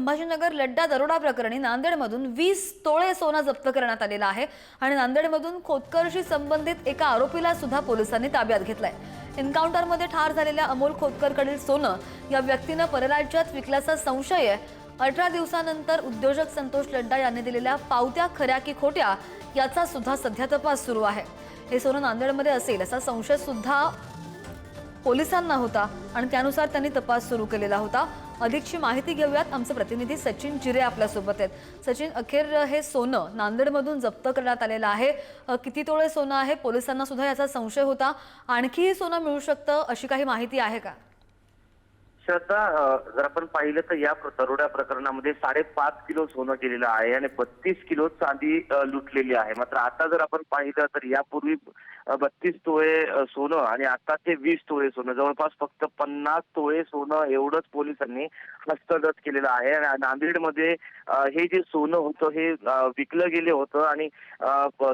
संभाजीनगर लड्डा दरोडा प्रकरणी नांदेडमधून वीस तोळे सोनं जप्त करण्यात आलेलं आहे आणि नांदेडमधून खोतकरशी संबंधित एका आरोपीला सुद्धा पोलिसांनी ताब्यात घेतलाय. एन्काउंटरमध्ये ठार झालेल्या अमोल खोतकरकडील सोनं या व्यक्तीनं परराज्यात विकल्याचा संशय आहे. अठरा दिवसानंतर उद्योजक संतोष लड्डा यांनी दिलेल्या पावत्या खऱ्या की खोट्या याचा सुद्धा सध्या तपास सुरू आहे. हे सोनं नांदेडमध्ये असेल असा संशय सुद्धा पोलिसांना होता आणि त्यानुसार त्यांनी तपास सुरू केलेला होता. अधिकची माहिती घेऊयात. आमचे प्रतिनिधी सचिन जिरे आपल्यासोबत आहेत. सचिन अखेर हे सोनं नांदेडमधून जप्त करण्यात आलेलं आहे. किती तोळे सोनं आहे? पोलिसांना सुद्धा याचा संशय होता. आणखीही सोनं मिळू शकतं अशी काही माहिती आहे का? श्रद्धा जर आपण पाहिलं तर या दरोड्या प्रकरणामध्ये साडेपाच किलो सोनं गेलेलं आहे आणि बत्तीस किलो चांदी लुटलेली आहे. मात्र आता जर आपण पाहिलं तर यापूर्वी बत्तीस तोळे सोनं आणि आता ते वीस तोळे सोनं. जवळपास फक्त पन्नास तोळे सोनं एवढंच पोलिसांनी हस्तगत केलेलं आहे. आणि नांदेडमध्ये हे जे सोनं होतं हे विकलं गेलं होतं आणि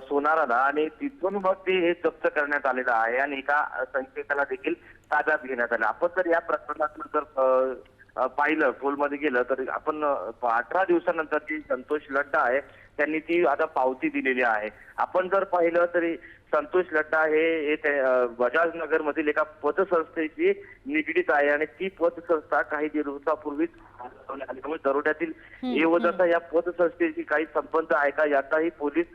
सोनाराला आणि तिथून मग ते हे जप्त करण्यात आलेलं आहे. आणि एका संकेताला देखील ताब्यात घेण्यात आलं. आपण जर या प्रकरणातलं जर पाहिलं खोलमध्ये गेलं तर आपण अठरा दिवसानंतर जी संतोष लड्डा आहे. त्यांनी ती आता पावती दिलेली आहे. आपण जर पाहिलं तरी संतोष लड्डा हे हे ते, अ, बजाज नगर मधील एका पतसंस्थेशी निगडीत आहे आणि ती पतसंस्था काही दिवसापूर्वीच. त्यामुळे दरोड्यातील एवढाचा या पतसंस्थेशी काही संबंध आहे का याचाही पोलीस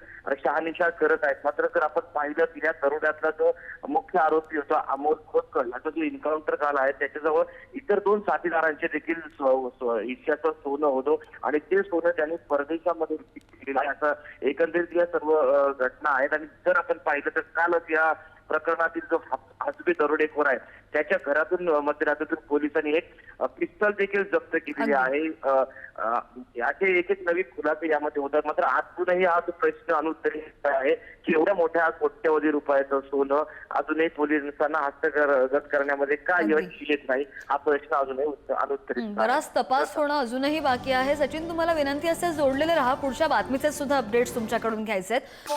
शहानिशा करत आहेत. मात्र जर आपण पाहिलं तर या दरोड्यातला जो मुख्य आरोपी होता अमोल खोतकर याचा जो एन्काउंटर झाला आहे त्याच्याजवळ इतर दोन साथीदारांचे देखील हिश्श्याचं सोनं होतं आणि ते सोनं त्यांनी परदेशामध्ये केलेलं आहे. असं एकंदरीत या सर्व घटना आहेत. आणि जर आपण पाहिलं तर कालच या प्रकरणातील जो हस- हसबी दरोडेखोर आहे त्याच्या घरातून मध्यरात्रीतून पोलिसांनी एक पिस्तल देखील जप्त केलेली आहे. अ, अ, याचे एक एक नवीन खुलासे यामध्ये होतात. मात्र अजूनही हा जो प्रश्न अनुत्तरित आहे की एवढ्या मोठ्या कोट्यवधी रुपयाचं सोनं अजूनही पोलिसांना हस्तगत करण्यामध्ये का. यश येत नाही हा प्रश्न अजूनही उत्तर- अनुत्तरित. बराच तपास होणं अजूनही बाकी आहे. सचिन तुम्हाला विनंती असेल जोडलेले राहा. पुढच्या बातमीचे सुद्धा अपडेट्स तुमच्याकडून घ्यायचे आहेत